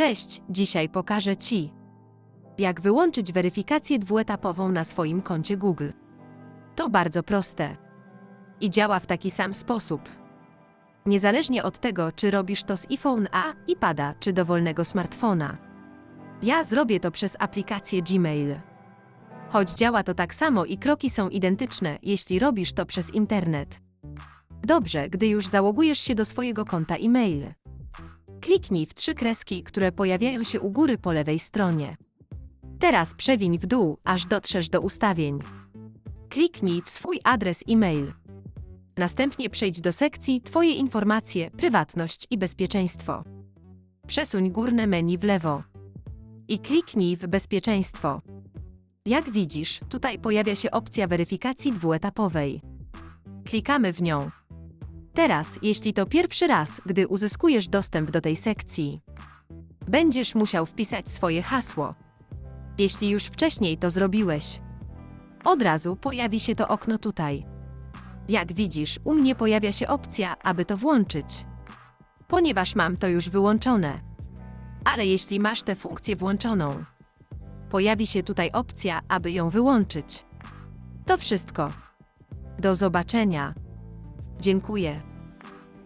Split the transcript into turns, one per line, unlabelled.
Cześć, dzisiaj pokażę Ci, jak wyłączyć weryfikację dwuetapową na swoim koncie Google. To bardzo proste i działa w taki sam sposób. Niezależnie od tego, czy robisz to z iPhone A, iPada czy dowolnego smartfona. Ja zrobię to przez aplikację Gmail. Choć działa to tak samo i kroki są identyczne, jeśli robisz to przez internet. Dobrze, gdy już załogujesz się do swojego konta e-mail. Kliknij w trzy kreski, które pojawiają się u góry po lewej stronie. Teraz przewiń w dół, aż dotrzesz do ustawień. Kliknij w swój adres e-mail. Następnie przejdź do sekcji Twoje informacje, prywatność i bezpieczeństwo. Przesuń górne menu w lewo i kliknij w Bezpieczeństwo. Jak widzisz, tutaj pojawia się opcja weryfikacji dwuetapowej. Klikamy w nią. Teraz, jeśli to pierwszy raz, gdy uzyskujesz dostęp do tej sekcji, będziesz musiał wpisać swoje hasło. Jeśli już wcześniej to zrobiłeś, od razu pojawi się to okno tutaj. Jak widzisz, u mnie pojawia się opcja, aby to włączyć. Ponieważ mam to już wyłączone. Ale jeśli masz tę funkcję włączoną, pojawi się tutaj opcja, aby ją wyłączyć. To wszystko. Do zobaczenia. Dziękuję.